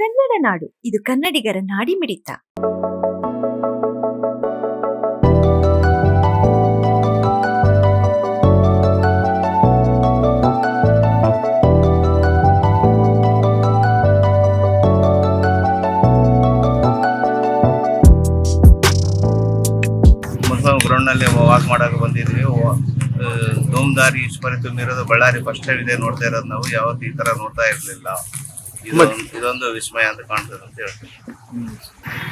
ಕನ್ನಡ ನಾಡು. ಇದು ಕನ್ನಡಿಗರ ನಾಡಿ ಮಿಡಿತ. ಗ್ರೌಂಡ್ನಲ್ಲಿ ವಾಕ್ ಮಾಡಕ್ಕೆ ಬಂದಿದ್ವಿ. ಧೂಮ್ದಾರಿ ಈಶ್ವರಿ ತುಂಬಿರೋದು ಬಳ್ಳಾರಿ ಫಸ್ಟ್ ಇದೆ ನೋಡ್ತಾ ಇರೋದು ನಾವು. ಯಾವತ್ತು ಈ ತರ ನೋಡ್ತಾ ಇರ್ಲಿಲ್ಲ. ಇದೊಂದು ಇದೊಂದು ವಿಸ್ಮಯ ಅಂತ ಕಾಣ್ತದೆ ಅಂತ ಹೇಳ್ತೀನಿ.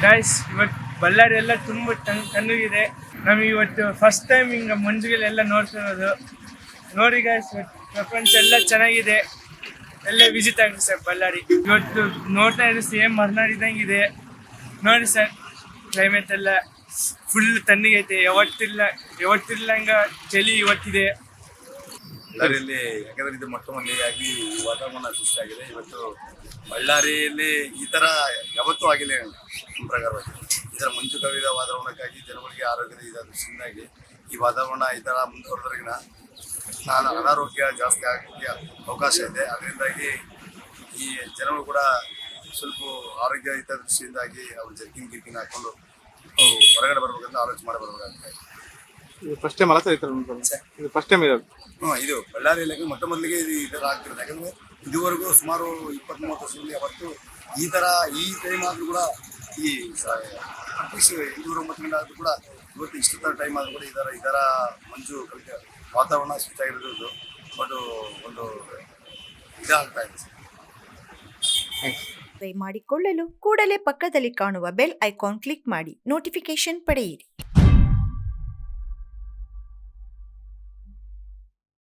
ಗಾಯ್ಸ್ ಇವತ್ತು ಬಳ್ಳಾರಿ ಎಲ್ಲ ತುಂಬ ತಣ್ಣ್- ತಣ್ಣಗಿದೆ. ನಮಗೆ ಇವತ್ತು ಫಸ್ಟ್ ಟೈಮ್ ಹಿಂಗೆ ಮಂಜುಗಳೆಲ್ಲ ನೋಡ್ತಿರೋದು. ನೋಡಿ ಗಾಯ್ಸ್ ಇವತ್ತು ಪ್ರಪಂಚ ಎಲ್ಲ ಚೆನ್ನಾಗಿದೆ. ಎಲ್ಲ ವಿಸಿಟ್ ಆಗಿದೆ ಸರ್ ಬಳ್ಳಾರಿ. ಇವತ್ತು ನೋಡ್ತಾ ಇದ್ರೆ ಸೇಮ್ ಮರ್ನಾಡ್ ಇದೆ ನೋಡಿ ಸರ್ ಕ್ಲೈಮೇಟ್ ಎಲ್ಲ ಫುಲ್ ತಣ್ಣಗೈತೆ. ಯಾವತ್ತಿಲ್ಲ ಯಾವತ್ತಿಲ್ಲಂಗ ಚಳಿ ಇವತ್ತಿದೆ. ಬಳ್ಳಾರಿಯಲ್ಲಿ ಯಾಕಂದ್ರೆ ಇದು ಮೊಟ್ಟ ಮೊದಲಿಗಾಗಿ ವಾತಾವರಣ ಸೃಷ್ಟಿಯಾಗಿದೆ ಇವತ್ತು ಬಳ್ಳಾರಿಯಲ್ಲಿ ಈ ತರ ಯಾವತ್ತೂ ಆಗಿಲ್ಲ ನಮ್ಮ ಪ್ರಕಾರವಾಗಿ ಮಂಜು ಕವಿದ ವಾತಾವರಣಕ್ಕಾಗಿ ಜನಗಳಿಗೆ ಆರೋಗ್ಯದ ಇದ ದೃಷ್ಟಿಯಿಂದಾಗಿ ಈ ವಾತಾವರಣ ಈ ಥರ ಮುಂದುವರೆದ್ರಿಗಿನ ನಾನು ಅನಾರೋಗ್ಯ ಜಾಸ್ತಿ ಆಗೋಕ್ಕೆ ಅವಕಾಶ ಇದೆ. ಅದರಿಂದಾಗಿ ಈ ಜನಗಳು ಕೂಡ ಸ್ವಲ್ಪ ಆರೋಗ್ಯ ಹಿತದೃಷ್ಟಿಯಿಂದಾಗಿ ಅವ್ರು ಜರ್ಕಿನ್ ಗಿರ್ಕಿನ್ ಹಾಕೊಂಡು ಹೊರಗಡೆ ಬರ್ಬೇಕಂತ ಆಲೋಚನೆ ಮಾಡಿ ಬರ್ಬೇಕಾಗ್ತದೆ ಇದು ಫಸ್ಟ್ ಟೈಮ್ ಅಲ್ಲ ಸರ್ ಈ ಥರ ನೋಡ್ಕೊಳ್ಳೋದು? ಇದು ಫಸ್ಟ್ ಟೈಮ್ ಇರೋದು. ಹ್ಮ್, ಇದು ಇಲಾಖೆ ಮೊಟ್ಟ ಮೊದಲಿಗೆ ಇದು ಈ ಥರ ಆಗ್ತಿರೋದು ಯಾಕಂದ್ರೆ ಇದುವರೆಗೂ ಸುಮಾರು ಇಪ್ಪತ್ತ್ ಮೂವತ್ತು ವರ್ಷದಲ್ಲಿ ಅವತ್ತು ಈ ಥರ ಈ ಟೈಮ್ ಆದರೂ ಕೂಡ ಈ ಅಟ್ಲೀಸ್ಟ್ ಇನ್ನೂರ ಒಂಬತ್ತು ಗಂಟೆ ಆದರೂ ಕೂಡ ಇವತ್ತು ಇಷ್ಟು ಥರ ಟೈಮ್ ಆದರೂ ಕೂಡ ಈ ಥರ ಈ ಥರ ಮಂಜು ವಾತಾವರಣ ಸೃಷ್ಟಿಯಾಗಿರೋದು ಬಟ್ ಒಂದು ಇದಾಗ್ತಾ ಇದೆ ಸರ್. ಮಾಡಿಕೊಳ್ಳಲು ಕೂಡಲೇ ಪಕ್ಕದಲ್ಲಿ ಕಾಣುವ ಬೆಲ್ ಐಕಾನ್ ಕ್ಲಿಕ್ ಮಾಡಿ. ನೋಟಿಫಿಕೇಶನ್ ಪಡೆಯಿರಿ.